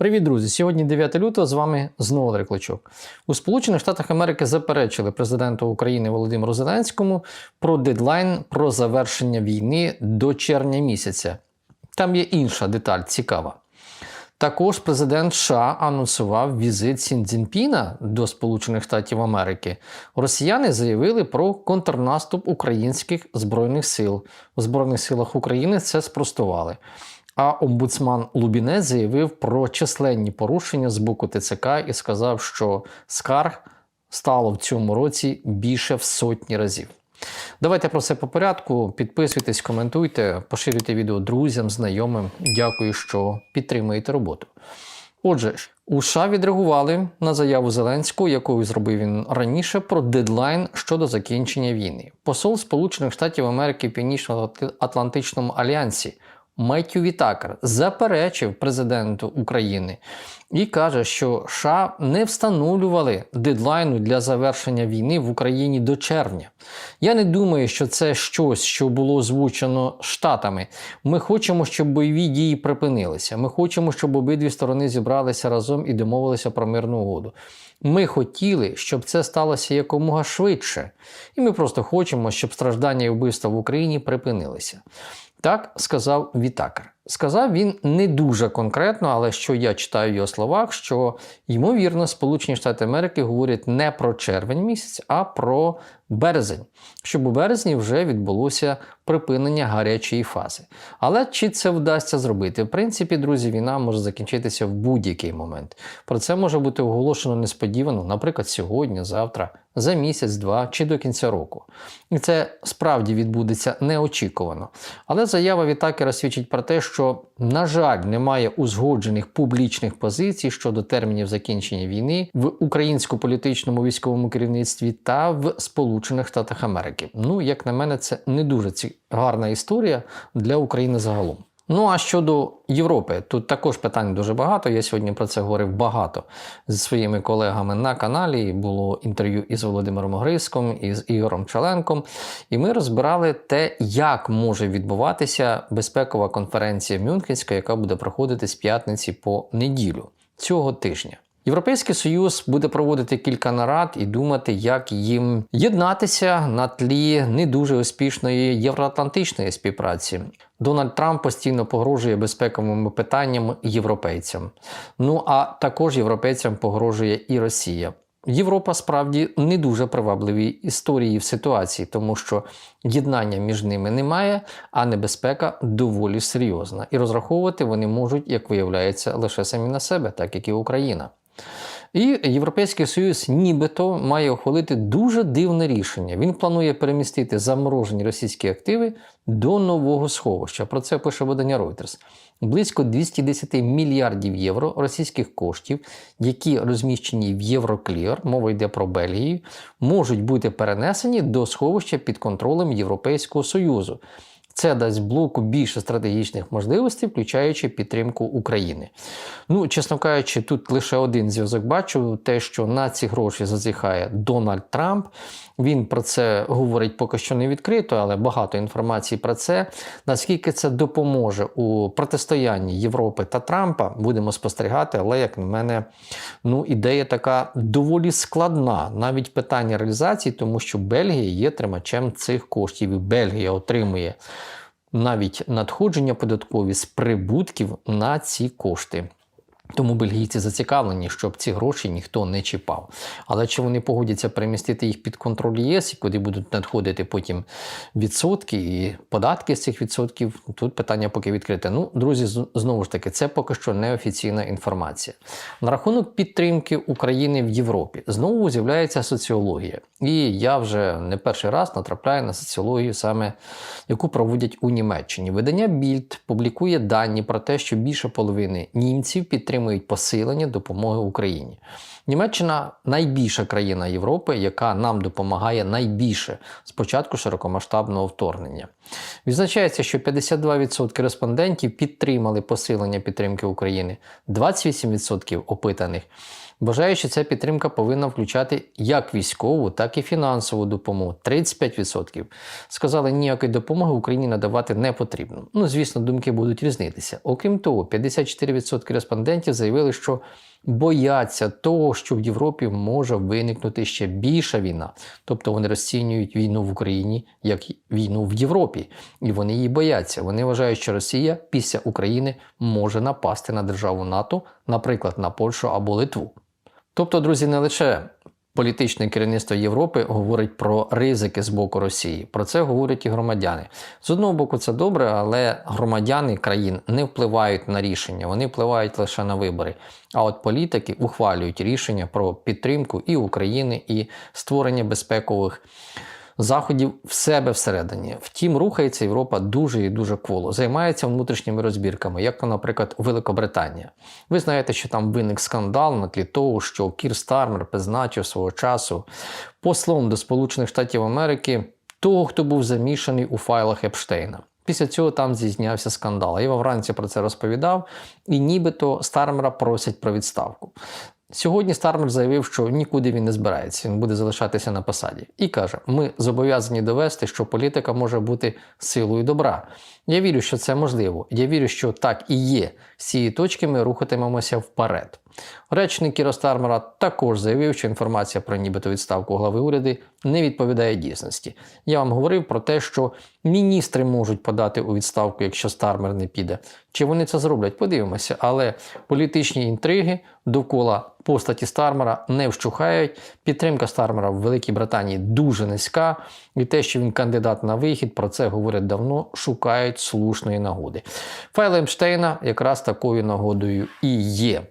Привіт, друзі! Сьогодні 9 лютого з вами знову Олег Клочок. У Сполучених Штатах Америки заперечили президенту України Володимиру Зеленському про дедлайн про завершення війни до червня місяця. Там є інша деталь цікава. Також президент США анонсував візит Сін Цзіньпіна до Сполучених Штатів Америки. Росіяни заявили про контрнаступ українських збройних сил. У Збройних силах України це спростували. А омбудсман Лубінець заявив про численні порушення з боку ТЦК і сказав, що скарг стало в цьому році більше в сотні разів. Давайте про це по порядку. Підписуйтесь, коментуйте, поширюйте відео друзям, знайомим. Дякую, що підтримуєте роботу. Отже, у США відреагували на заяву Зеленського, яку зробив він раніше, про дедлайн щодо закінчення війни. Посол Сполучених Штатів Америки в Північно-Атлантичному альянсі Меттю Вітакер заперечив президенту України і каже, що США не встановлювали дедлайну для завершення війни в Україні до червня. Я не думаю, що це щось, що було озвучено штатами. Ми хочемо, щоб бойові дії припинилися. Ми хочемо, щоб обидві сторони зібралися разом і домовилися про мирну угоду. Ми хотіли, щоб це сталося якомога швидше, і ми просто хочемо, щоб страждання і вбивства в Україні припинилися. Так сказав Вітакер. Сказав він не дуже конкретно, але що я читаю в його словах, що ймовірно Сполучені Штати Америки говорять не про червень місяць, а про березень, щоб у березні вже відбулося припинення гарячої фази. Але чи це вдасться зробити? В принципі, друзі, війна може закінчитися в будь-який момент. Про це може бути оголошено несподівано, наприклад, сьогодні, завтра, за місяць, два чи до кінця року. І це справді відбудеться неочікувано. Але заява Вітакера свідчить про те, що, на жаль, немає узгоджених публічних позицій щодо термінів закінчення війни в українсько-політичному військовому керівництві та в Сполучених Штатах Америки. Ну, як на мене, це не дуже ці... гарна історія для України загалом. Ну а щодо Європи, тут також питань дуже багато. Я сьогодні про це говорив багато зі своїми колегами на каналі. Було інтерв'ю із Володимиром Гриском, із Ігорем Чаленком, і ми розбирали те, як може відбуватися безпекова конференція Мюнхенська, яка буде проходити з п'ятниці по неділю цього тижня. Європейський союз буде проводити кілька нарад і думати, як їм єднатися на тлі не дуже успішної євроатлантичної співпраці. Дональд Трамп постійно погрожує безпековими питаннями європейцям. Ну а також європейцям погрожує і Росія. Європа справді не дуже привабливі історії в ситуації, тому що єднання між ними немає, а небезпека доволі серйозна. І розраховувати вони можуть, як виявляється, лише самі на себе, так як і Україна. І Європейський Союз нібито має ухвалити дуже дивне рішення. Він планує перемістити заморожені російські активи до нового сховища. Про це пише видання Reuters. Близько 210 мільярдів євро російських коштів, які розміщені в Євроклір, мова йде про Бельгію, можуть бути перенесені до сховища під контролем Європейського Союзу. Це дасть блоку більше стратегічних можливостей, включаючи підтримку України. Ну, чесно кажучи, тут лише один зв'язок бачу: те, що на ці гроші зазіхає Дональд Трамп. Він про це говорить поки що не відкрито, але багато інформації про це. Наскільки це допоможе у протистоянні Європи та Трампа, будемо спостерігати, але, як на мене, ну, ідея така доволі складна. Навіть питання реалізації, тому що Бельгія є тримачем цих коштів, і Бельгія отримує навіть надходження податкові з прибутків на ці кошти. Тому бельгійці зацікавлені, щоб ці гроші ніхто не чіпав. Але чи вони погодяться перемістити їх під контроль ЄС, і куди будуть надходити потім відсотки і податки з цих відсотків? Тут питання поки відкрите. Ну, друзі, знову ж таки, це поки що неофіційна інформація. На рахунок підтримки України в Європі знову з'являється соціологія. І я вже не перший раз натрапляю на соціологію, саме яку проводять у Німеччині. Видання Більд публікує дані про те, що більше половини німців підтримують посилення допомоги Україні. Німеччина найбільша країна Європи, яка нам допомагає найбільше з початку широкомасштабного вторгнення. Відзначається, що 52% респондентів підтримали посилення підтримки України, 28% опитаних. Вважаю, що ця підтримка повинна включати як військову, так і фінансову допомогу. 35% сказали, ніякої допомоги Україні надавати не потрібно. Ну, звісно, думки будуть різнитися. Окрім того, 54% респондентів заявили, що бояться того, що в Європі може виникнути ще більша війна. Тобто вони розцінюють війну в Україні як війну в Європі, і вони її бояться. Вони вважають, що Росія після України може напасти на державу НАТО, наприклад, на Польщу або Литву. Тобто, друзі, не лише політичне керівництво Європи говорить про ризики з боку Росії. Про це говорять і громадяни. З одного боку, це добре, але громадяни країн не впливають на рішення, вони впливають лише на вибори. А от політики ухвалюють рішення про підтримку і України, і створення безпекових. Заходів в себе всередині. Втім, рухається Європа дуже і дуже кволо, займається внутрішніми розбірками, як наприклад, Великобританія. Ви знаєте, що там виник скандал на тлі того, що Кір Стармер призначив свого часу послом до Сполучених Штатів Америки того, хто був замішаний у файлах Епштейна. Після цього там зізнявся скандал. Я во Франції про це розповідав, і нібито Стармера просять про відставку. Сьогодні Стармер заявив, що нікуди він не збирається, він буде залишатися на посаді. І каже: ми зобов'язані довести, що політика може бути силою добра. Я вірю, що це можливо. Я вірю, що так і є. З цієї точки ми рухатимемося вперед. Речник Кіра Стармера також заявив, що інформація про нібито відставку глави уряду не відповідає дійсності. Я вам говорив про те, що міністри можуть подати у відставку, якщо Стармер не піде. Чи вони це зроблять? Подивимося. Але політичні інтриги довкола постаті Стармера не вщухають. Підтримка Стармера в Великій Британії дуже низька, і те, що він кандидат на вихід, про це говорять давно, шукають слушної нагоди. Файл Епштейна якраз такою нагодою і є.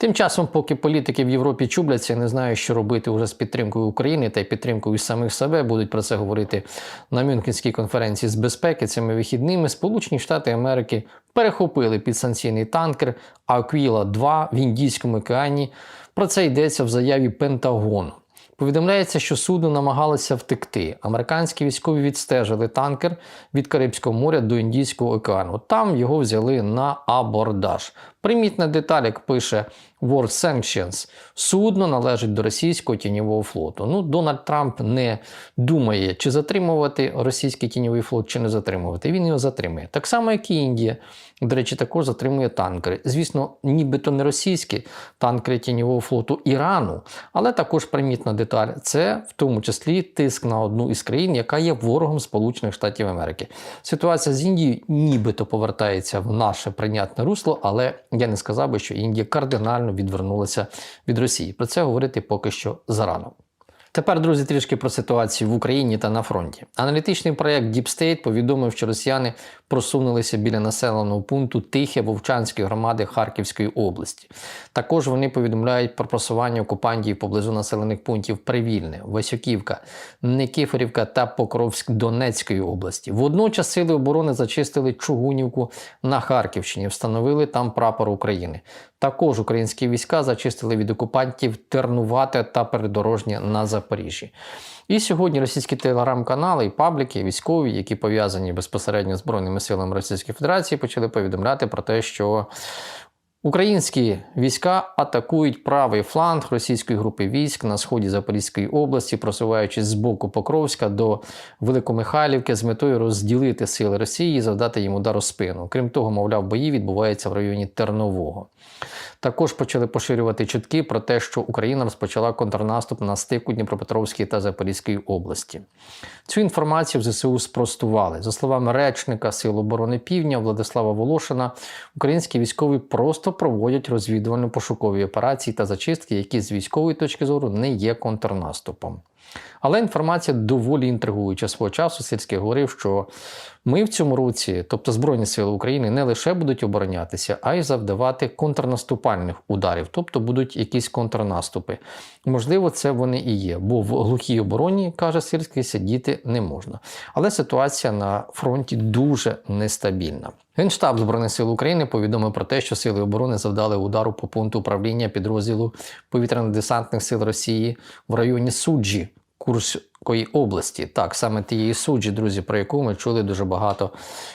Тим часом, поки політики в Європі чубляться, не знають, що робити вже з підтримкою України та й підтримкою самих себе, будуть про це говорити на Мюнхенській конференції з безпеки цими вихідними. Сполучені Штати Америки перехопили підсанкційний танкер Аквіла 2 в Індійському океані. Про це йдеться в заяві Пентагону. Повідомляється, що судно намагалося втекти. Американські військові відстежили танкер від Карибського моря до Індійського океану. Там його взяли на абордаж. Примітна деталь, як пише World Sanctions, судно належить до російського тіньового флоту. Ну, Дональд Трамп не думає, чи затримувати російський тіньовий флот, чи не затримувати. Він його затримує. Так само, як і Індія. До речі, також затримує танкери. Звісно, нібито не російські танкери тіньового флоту Ірану, але також примітна деталь це в тому числі тиск на одну із країн, яка є ворогом Сполучених Штатів Америки. Ситуація з Індією нібито повертається в наше прийнятне русло, але я не сказав би, що Індія кардинально відвернулася від Росії. Про це говорити поки що зарано. Тепер, друзі, трішки про ситуацію в Україні та на фронті. Аналітичний проєкт Deep State повідомив, що росіяни просунулися біля населеного пункту Тихе Вовчанської громади Харківської області. Також вони повідомляють про просування окупантів поблизу населених пунктів Привільне, Васюківка, Никифорівка та Покровськ Донецької області. Водночас сили оборони зачистили Чугунівку на Харківщині, встановили там прапор України. Також українські війська зачистили від окупантів Тернувате та Передорожнє на Запоріжжі. І сьогодні російські телеграм-канали і пабліки, військові, які пов'язані безпосередньо з Збройними силами Російської Федерації, почали повідомляти про те, що Українські війська атакують правий фланг російської групи військ на сході Запорізької області, просуваючись з боку Покровська до Великомихайлівки з метою розділити сили Росії і завдати їм удар у спину. Крім того, мовляв, бої відбуваються в районі Тернового. Також почали поширювати чутки про те, що Україна розпочала контрнаступ на стику Дніпропетровської та Запорізької області. Цю інформацію в ЗСУ спростували. За словами речника Сил оборони Півдня Владислава Волошина, українські військові просто проводять розвідувально-пошукові операції та зачистки, які з військової точки зору не є контрнаступом. Але інформація доволі інтригуюча свого часу. Сільський говорив, що ми в цьому році, тобто Збройні Сили України, не лише будуть оборонятися, а й завдавати контрнаступальних ударів, тобто будуть якісь контрнаступи. Можливо, це вони і є, бо в глухій обороні, каже Сирський, сидіти не можна. Але ситуація на фронті дуже нестабільна. Генштаб Збройних сил України повідомив про те, що сили оборони завдали удару по пункту управління підрозділу повітряно-десантних сил Росії в районі Суджі Курської області. Так, саме тієї суджі, друзі, про яку ми чули дуже багато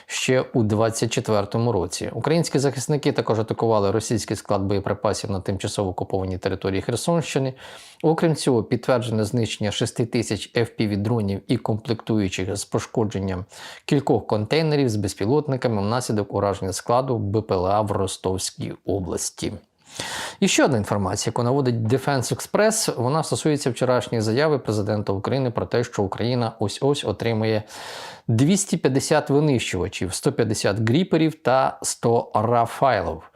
ще у 24-му році. Українські захисники також атакували російський склад боєприпасів на тимчасово окупованій території Херсонщини. Окрім цього, підтверджене знищення 6 тисяч FPV-дронів і комплектуючих з пошкодженням кількох контейнерів з безпілотниками внаслідок ураження складу БПЛА в Ростовській області. І ще одна інформація, яку наводить Defense Express, вона стосується вчорашньої заяви президента України про те, що Україна ось ось отримує 250 винищувачів, 150 гріперів та 100 рафайлів.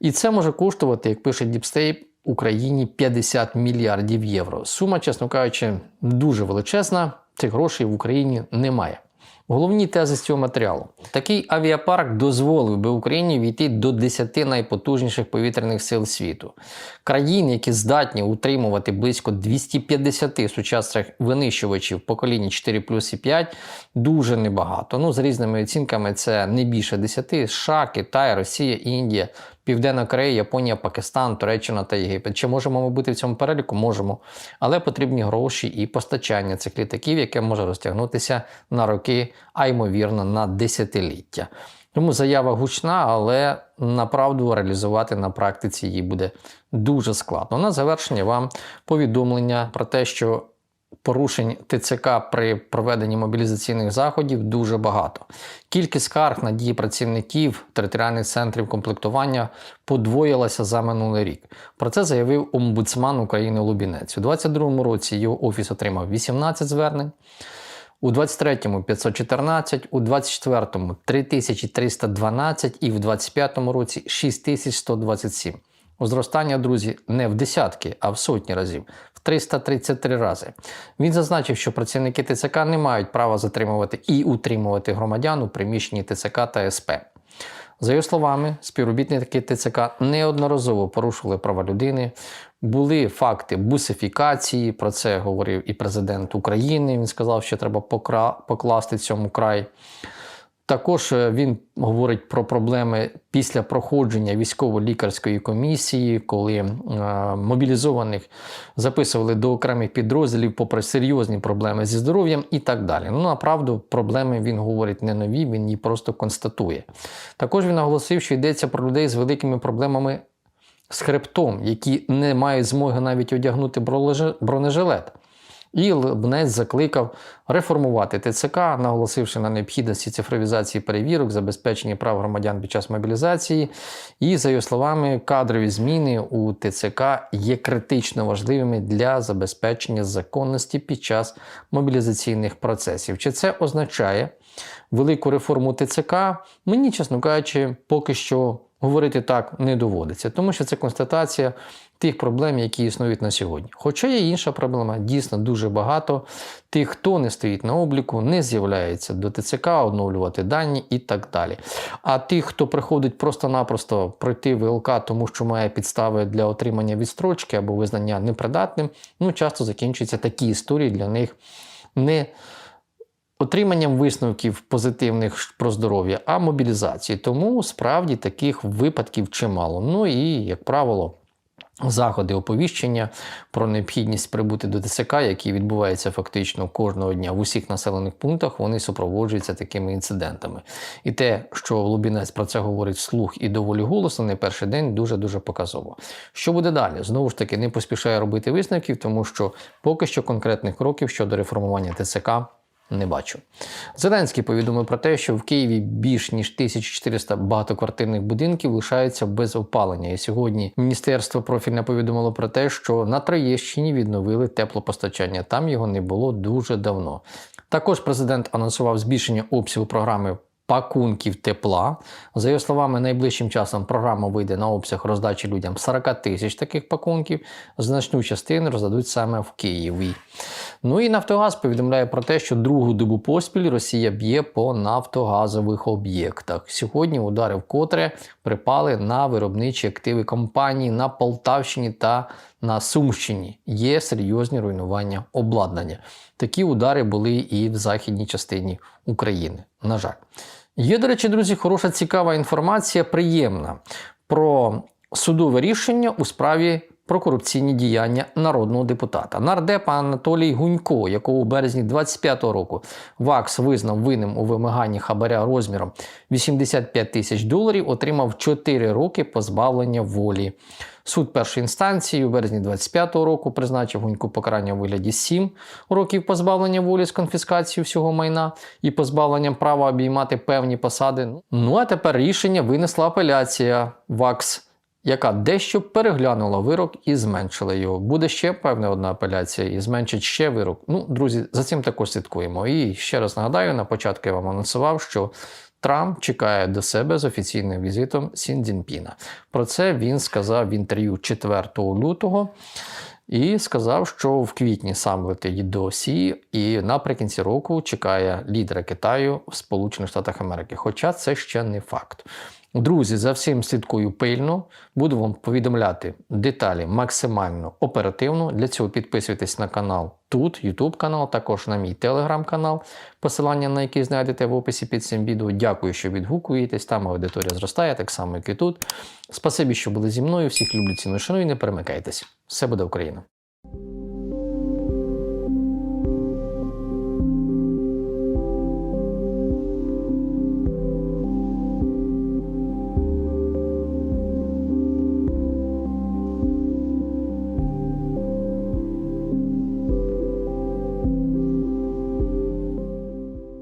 І це може коштувати, як пише Діпстейп, Україні 50 мільярдів євро. Сума, чесно кажучи, дуже величезна. Цих грошей в Україні немає. Головні тези з цього матеріалу. Такий авіапарк дозволив би Україні війти до 10 найпотужніших повітряних сил світу. Країн, які здатні утримувати близько 250 сучасних винищувачів покоління 4 плюс і 5, дуже небагато. Ну, з різними оцінками, це не більше 10. США, Китай, Росія, Індія, Південна Корея, Японія, Пакистан, Туреччина та Єгипет. Чи можемо ми бути в цьому переліку? Можемо. Але потрібні гроші і постачання цих літаків, яке може розтягнутися на роки, а ймовірно, на десятиліття. Тому заява гучна, але направду реалізувати на практиці її буде дуже складно. На завершення вам повідомлення про те, що порушень ТЦК при проведенні мобілізаційних заходів дуже багато. Кількість скарг на дії працівників територіальних центрів комплектування подвоїлася за минулий рік. Про це заявив омбудсман України Лубінець. У 2022 році його офіс отримав 18 звернень. У 23-му 514, у 24-му 3312 і в 25-му році 6127. Зростання, друзі, не в десятки, а в сотні разів, в 333 рази. Він зазначив, що працівники ТЦК не мають права затримувати і утримувати громадян у приміщенні ТЦК та СП. За його словами, співробітники ТЦК неодноразово порушували права людини. Були факти бусифікації. Про це говорив і президент України. Він сказав, що треба покласти цьому край. Також е, він говорить про проблеми після проходження військово-лікарської комісії, коли е, мобілізованих записували до окремих підрозділів, попри серйозні проблеми зі здоров'ям і так далі. Ну, направду, проблеми він говорить не нові, він її просто констатує. Також він наголосив, що йдеться про людей з великими проблемами з хребтом, які не мають змоги навіть одягнути бронежилет. І Лебнець закликав реформувати ТЦК, наголосивши на необхідності цифровізації перевірок, забезпечення прав громадян під час мобілізації. І, за його словами, кадрові зміни у ТЦК є критично важливими для забезпечення законності під час мобілізаційних процесів. Чи це означає велику реформу ТЦК? Мені, чесно кажучи, поки що говорити так не доводиться, тому що це констатація тих проблем, які існують на сьогодні. Хоча є інша проблема, дійсно дуже багато тих, хто не стоїть на обліку, не з'являється до ТЦК, оновлювати дані і так далі. А тих, хто приходить просто-напросто пройти ВЛК, тому що має підстави для отримання відстрочки або визнання непридатним, ну часто закінчуються такі історії для них не. Отриманням висновків позитивних про здоров'я, а мобілізації. Тому справді таких випадків чимало. Ну і, як правило, Заходи оповіщення про необхідність прибути до ТСК, які відбуваються фактично кожного дня в усіх населених пунктах, вони супроводжуються такими інцидентами. І те, що Лубінець про це говорить вслух і доволі голосно, не перший день дуже-дуже показово. Що буде далі? Знову ж таки, не поспішає робити висновків, тому що поки що конкретних кроків щодо реформування ТСК не бачу. Зеленський повідомив про те, що в Києві більш ніж 1400 багатоквартирних будинків лишаються без опалення. І сьогодні міністерство профільне повідомило про те, що на Троєщині відновили теплопостачання. Там його не було дуже давно. Також президент анонсував збільшення обсягу програми пакунків тепла. За його словами, найближчим часом програма вийде на обсяг роздачі людям 40 тисяч таких пакунків. Значну частину роздадуть саме в Києві. Ну і Нафтогаз повідомляє про те, що другу добу поспіль Росія б'є по нафтогазових об'єктах. Сьогодні удари вкотре припали на виробничі активи компанії на Полтавщині та на Сумщині. Є серйозні руйнування обладнання. Такі удари були і в західній частині України. На жаль. Є, до речі, друзі, хороша цікава інформація, приємна про судове рішення у справі про корупційні діяння народного депутата. Нардепа Анатолій Гунько, якого у березні 25-го року ВАКС визнав винним у вимаганні хабаря розміром 85 тисяч доларів, отримав 4 роки позбавлення волі. Суд першої інстанції у березні 25-го року призначив Гуньку покарання у вигляді 7 років позбавлення волі з конфіскацією всього майна і позбавленням права обіймати певні посади. Ну а тепер рішення винесла апеляція ВАКС яка дещо переглянула вирок і зменшила його. Буде ще певна одна апеляція і зменшить ще вирок. Ну, друзі, за цим також слідкуємо. І ще раз нагадаю, на початку я вам анонсував, що Трамп чекає до себе з офіційним візитом Сін Цзіньпіна. Про це він сказав в інтерв'ю 4 лютого. І сказав, що в квітні сам летить до Сі, і наприкінці року чекає лідера Китаю в Сполучених Штатах Америки. Хоча це ще не факт. Друзі, за всім слідкую пильно. Буду вам повідомляти деталі максимально оперативно. Для цього підписуйтесь на канал тут, YouTube канал, також на мій телеграм-канал, посилання на який знайдете в описі під цим відео. Дякую, що відгукуєтесь. Там аудиторія зростає, так само, як і тут. Спасибі, що були зі мною. Всіх люблю ціну і. Не перемикайтесь. Все буде Україна!